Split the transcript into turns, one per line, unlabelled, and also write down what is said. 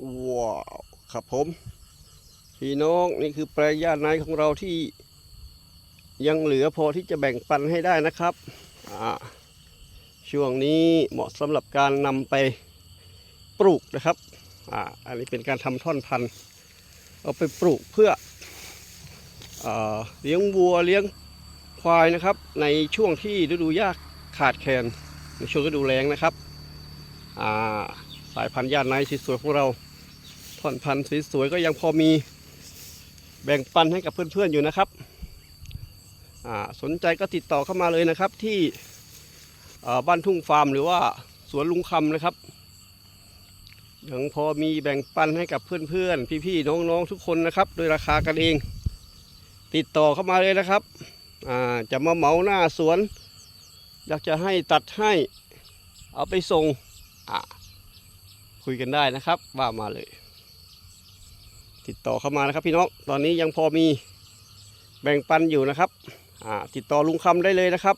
ว้าวครับผม พี่น้องนี่คือแปลงย่านไนของเราที่ยังเหลือพอที่จะแบ่งปันให้ได้นะครับช่วงนี้เหมาะสำหรับการนำไปปลูกนะครับออันนี้เป็นการทำท่อนพันธุ์ เอาไปปลูกเพื่ออเลี้ยงวัวเลี้ยงควายนะครับ ในช่วงที่ฤดูหญ้าขาดแคลนในช่วงฤดูแล้งนะครับ อ่า สายพันธุ์ย่านไนสวยๆของเราท่อนพันธุ์สวยๆก็ยังพอมีแบ่งปันให้กับเพื่อนๆอยู่นะครับสนใจก็ติดต่อเข้ามาเลยนะครับที่บ้านทุ่งฟาร์มหรือว่าสวนลุงคำนะครับยังพอมีแบ่งปันให้กับเพื่อนๆ พี่ๆ น้องๆ ทุกคนนะครับ โดยราคากันเอง ติดต่อเข้ามาเลยนะครับจะมาเหมาหน้าสวน อยากจะให้ตัดให้เอาไปส่งอ่า คุยกันได้นะครับ ว่ามาเลย ติดต่อเข้ามานะครับพี่น้องตอนนี้ยังพอมีแบ่งปันอยู่นะครับติดต่อลุงคำได้เลยนะครับ